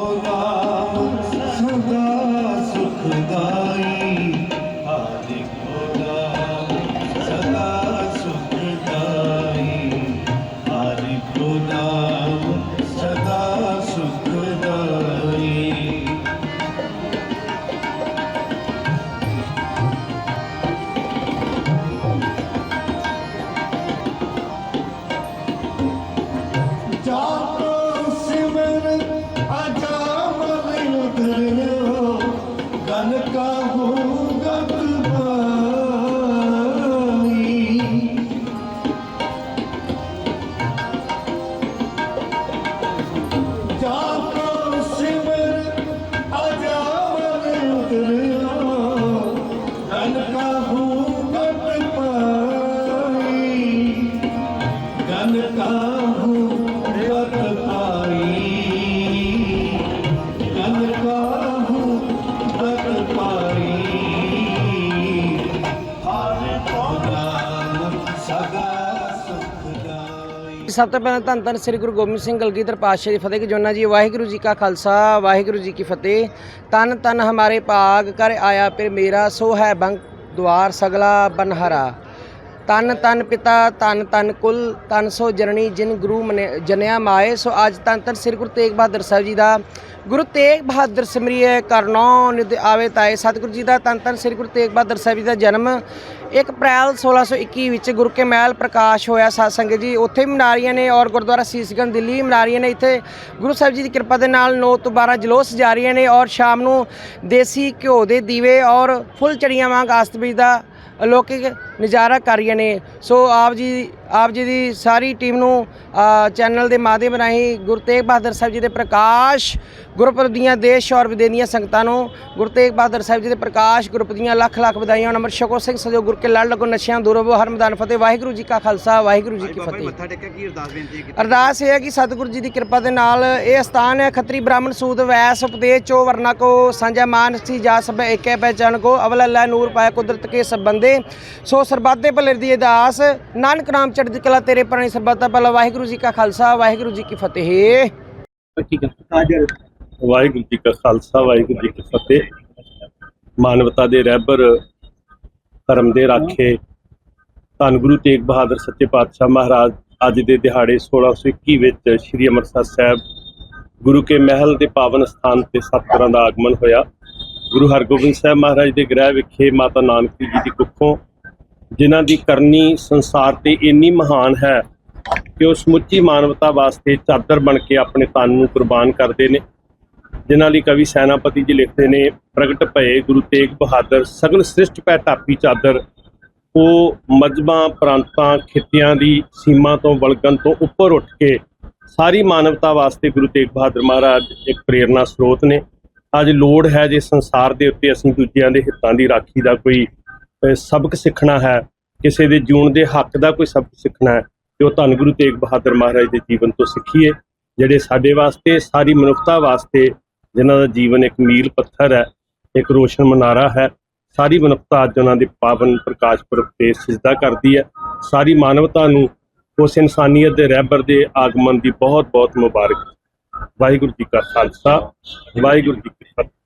ਨਾਮ ਸੁਖਦਾਈ ਸਭ ਤੋਂ ਪਹਿਲਾਂ ਧੰਨ ਧੰਨ ਸ੍ਰੀ ਗੁਰੂ ਗੋਬਿੰਦ ਸਿੰਘ ਗਲਗੀਧਰ ਪਾਤਸ਼ਾਹ ਜੀ ਫਤਿਹ ਕੀ ਜੋਨਾ ਜੀ ਵਾਹਿਗੁਰੂ ਜੀ ਕਾ ਖਾਲਸਾ, ਵਾਹਿਗੁਰੂ ਜੀ ਕੀ ਫਤਿਹ। ਤਨ ਤਨ ਹਮਾਰੇ ਭਾਗ ਕਰ ਆਇਆ ਫਿਰ ਮੇਰਾ, ਸੋ ਹੈ ਬੰਕ ਦੁਆਰ ਸਗਲਾ ਬਨਹਰਾ। ਤਨ ਤਨ ਪਿਤਾ, ਤਨ ਤਨ ਕੁਲ, ਤਨ ਸੋ ਜਨਨੀ, ਜਿਨ ਗੁਰੂ ਮਨੇ- ਜਨਿਆ ਮਾਏ। ਸੋ ਅੱਜ ਤਨ ਤਨ ਸ੍ਰੀ ਗੁਰੂ ਤੇਗ ਬਹਾਦਰ ਸਾਹਿਬ ਜੀ ਦਾ ਗੁਰੂ ਤੇਗ ਬਹਾਦਰ ਸਿਮਰਿਐ ਕਰਨੋ ਨਿਦ ਆਵੇ ਤਾਏ। ਸਤਿਗੁਰੂ ਜੀ ਦਾ ਤਨ ਤਨ ਸ੍ਰੀ ਗੁਰੂ ਤੇਗ ਬਹਾਦਰ ਸਾਹਿਬ ਜੀ ਦਾ ਜਨਮ 1 ਅਪ੍ਰੈਲ 1621 ਵਿੱਚ ਗੁਰੂ ਕੇ ਮਹਿਲ ਪ੍ਰਕਾਸ਼ ਹੋਇਆ ਸਾਧ ਸੰਗਤ ਜੀ। ਉੱਥੇ ਵੀ ਮਨਾਰੀਆਂ ਨੇ ਔਰ ਗੁਰਦੁਆਰਾ ਸੀਸਗੰਜ, ਦਿੱਲੀ ਵੀ ਮਨਾਰੀਆਂ ਨੇ। ਇੱਥੇ ਗੁਰੂ ਸਾਹਿਬ ਜੀ ਦੀ ਕਿਰਪਾ ਦੇ ਨਾਲ 9 ਤੋਂ 12 ਜਲੋਸ ਜਾਰੀਆਂ ਨੇ ਔਰ ਸ਼ਾਮ ਨੂੰ ਦੇਸੀ ਘਿਓ ਦੇ ਦੀਵੇ ਔਰ ਫੁੱਲ ਚੜੀਆਂ ਵਾਂਗ ਆਸਤਬੀ ਦਾ ਅਲੌਕਿਕ ਨਜ਼ਾਰਾ ਕਰ ਰਹੀਆਂ ਨੇ। ਸੋ ਆਪ ਜੀ ਆਪ ਜੀ ਦੀ ਸਾਰੀ ਟੀਮ ਨੂੰ ਚੈਨਲ ਦੇ ਮਾਧਿਅਮ ਰਾਹੀਂ ਗੁਰੂ ਤੇਗ ਬਹਾਦਰ ਸਾਹਿਬ ਜੀ ਦੇ ਪ੍ਰਕਾਸ਼ ਗੁਰਪੁਰਬ ਦੀਆਂ ਦੇਸ਼ ਔਰ ਵਿਦੇਸ਼ ਦੀਆਂ ਸੰਗਤਾਂ ਨੂੰ ਗੁਰੂ ਤੇਗ ਬਹਾਦਰ ਸਾਹਿਬ ਜੀ ਦੇ ਪ੍ਰਕਾਸ਼ ਗੁਰਪੁਰਬ ਦੀਆਂ ਲੱਖ ਲੱਖ ਵਧਾਈਆਂ ਨੰਬਰ ਸ਼ਕੋ ਸਿੰਘ ਸਜੋ ਗੁਰ ਕੇ ਲੜ ਲੱਗੋ ਨਸ਼ਿਆਂ ਦੂਰੋ ਹਰ ਮੈਦਾਨ ਫਤਿਹ ਵਾਹਿਗੁਰੂ ਜੀ ਕਾ ਖਾਲਸਾ ਵਾਹਿਗੁਰੂ ਜੀ ਕੀ ਫਤਿਹ। ਮੱਥਾ ਟੇਕਿਆ ਕੀ ਅਰਦਾਸ ਬੇਨਤੀ ਕੀਤੀ? ਅਰਦਾਸ ਇਹ ਹੈ ਕਿ ਸਤਿਗੁਰੂ ਜੀ ਦੀ ਕਿਰਪਾ ਦੇ ਨਾਲ ਇਹ ਸਥਾਨ ਹੈ ਖੱਤਰੀ ਬ੍ਰਾਹਮਣ ਸੂਦ ਵੈਸ ਉਪਦੇਸ਼ ਚੋ ਵਰਨਾ ਕੋ ਸਾਂਝਾ ਮਾਨ ਸੀ ਜਾ ਸਭ ਏਕੈ ਪਹਿਚਾਨ ਕੋ ਅਵਲ ਅੱਲਾ ਨੂਰ ਪਾਇਆ ਕੁਦਰਤ ਕੇ ਸਭ ਬੰਦੇ ਸੋ ਸਰਬੱਤ ਦੇ ਭਲੇ ਦੀ ਅਰਦਾਸ ਨਾਨਕ ਨਾਮ ਚੜ੍ਹਦੀ ਕਲਾ ਤੇਰੇ ਪ੍ਰਣੀ ਸਰਬੱਤ ਦਾ ਭਲਾ। ਵਾਹਿਗੁਰੂ ਜੀ ਕਾ ਖਾਲਸਾ, ਵਾਹਿਗੁਰੂ ਜੀ ਕੀ ਫਤਿਹ। ਵਾਹਿਗੁਰੂ ਜੀ ਕਾ ਖਾਲਸਾ, ਵਾਹਿਗੁਰੂ ਜੀ ਕੀ ਫਤਿਹ। ਮਾਨਵਤਾ ਦੇ ਰਹਿਬਰ ਧਰਮ ਦੇ ਰਾਖੇ, ਧੰਨ ਗੁਰੂ ਤੇਗ ਬਹਾਦਰ ਸੱਚੇ ਪਾਤਸ਼ਾਹ ਮਹਾਰਾਜ, ਅੱਜ ਦੇ ਦਿਹਾੜੇ 1621 ਵਿੱਚ ਸ੍ਰੀ ਅੰਮ੍ਰਿਤਸਰ ਸਾਹਿਬ ਗੁਰੂ ਕੇ ਮਹਿਲ ਦੇ ਪਾਵਨ ਸਥਾਨ ਤੇ ਸਤਿਗੁਰਾਂ ਦਾ ਆਗਮਨ ਹੋਇਆ। ਗੁਰੂ ਹਰਗੋਬਿੰਦ ਸਾਹਿਬ ਮਹਾਰਾਜ ਦੇ ਗ੍ਰਹਿ ਵਿਖੇ ਮਾਤਾ ਨਾਨਕੀ ਜੀ ਦੀ ਕੁੱਖੋਂ ਜਿਨ੍ਹਾਂ ਦੀ ਕਰਨੀ ਸੰਸਾਰ ਤੇ ਇੰਨੀ ਮਹਾਨ ਹੈ ਕਿ ਉਹ ਸਮੁੱਚੀ ਮਾਨਵਤਾ ਵਾਸਤੇ ਚਾਦਰ ਬਣ ਕੇ ਆਪਣੇ ਤਨ ਨੂੰ ਕੁਰਬਾਨ ਕਰਦੇ ਨੇ। ਜਿਨ੍ਹਾਂ ਲਈ ਕਵੀ ਸੈਨਾਪਤੀ ਜੀ ਲਿਖਦੇ ਨੇ, ਪ੍ਰਗਟ ਭਏ ਗੁਰੂ ਤੇਗ ਬਹਾਦਰ, ਸਗਲ ਸ੍ਰਿਸ਼ਟ ਪੈ ਟਾਪੀ ਚਾਦਰ। ਉਹ ਮਜਬਾਂ, ਪ੍ਰਾਂਤਾਂ, ਖਿੱਤਿਆਂ ਦੀ ਸੀਮਾ ਤੋਂ ਵਲਗਣ ਤੋਂ ਉੱਪਰ ਉੱਠ ਕੇ ਸਾਰੀ ਮਾਨਵਤਾ ਵਾਸਤੇ ਗੁਰੂ ਤੇਗ ਬਹਾਦਰ ਮਹਾਰਾਜ ਇੱਕ ਪ੍ਰੇਰਨਾ ਸਰੋਤ ਨੇ। ਅੱਜ ਲੋੜ ਹੈ ਜੇ ਸੰਸਾਰ ਦੇ ਉੱਤੇ ਅਸੀਂ ਦੂਜਿਆਂ ਦੇ ਹਿੱਤਾਂ ਦੀ ਰਾਖੀ ਦਾ ਕੋਈ ਸਬਕ ਸਿੱਖਣਾ ਹੈ, ਕਿਸੇ ਦੇ ਜੂਣ ਦੇ ਹੱਕ ਦਾ ਕੋਈ ਸਬਕ ਸਿੱਖਣਾ ਹੈ, ਤੇ ਉਹ ਧੰਨ ਗੁਰੂ ਤੇਗ ਬਹਾਦਰ ਮਹਾਰਾਜ ਦੇ ਜੀਵਨ ਤੋਂ ਸਿੱਖੀਏ, ਜਿਹੜੇ ਸਾਡੇ ਵਾਸਤੇ, ਸਾਰੀ ਮਨੁੱਖਤਾ ਵਾਸਤੇ ਜਿਨ੍ਹਾਂ ਦਾ ਜੀਵਨ ਇੱਕ ਮੀਲ ਪੱਥਰ ਹੈ, ਇੱਕ ਰੋਸ਼ਨ ਮਨਾਰਾ ਹੈ, ਸਾਰੀ ਮਨੁੱਖਤਾ ਅੱਜ ਉਹਨਾਂ ਦੇ ਪਾਵਨ ਪ੍ਰਕਾਸ਼ ਪੁਰਬ ਤੇ ਸਿਜਦਾ ਕਰਦੀ ਹੈ, ਸਾਰੀ ਮਾਨਵਤਾ ਨੂੰ ਉਸ ਇਨਸਾਨੀਅਤ ਦੇ ਰਹਿਬਰ ਦੇ ਆਗਮਨ ਦੀ ਬਹੁਤ ਬਹੁਤ ਮੁਬਾਰਕ। ਵਾਹਿਗੁਰੂ ਜੀ ਕਾ ਖਾਲਸਾ, ਵਾਹਿਗੁਰੂ ਜੀ ਕੀ ਫਤਿਹ।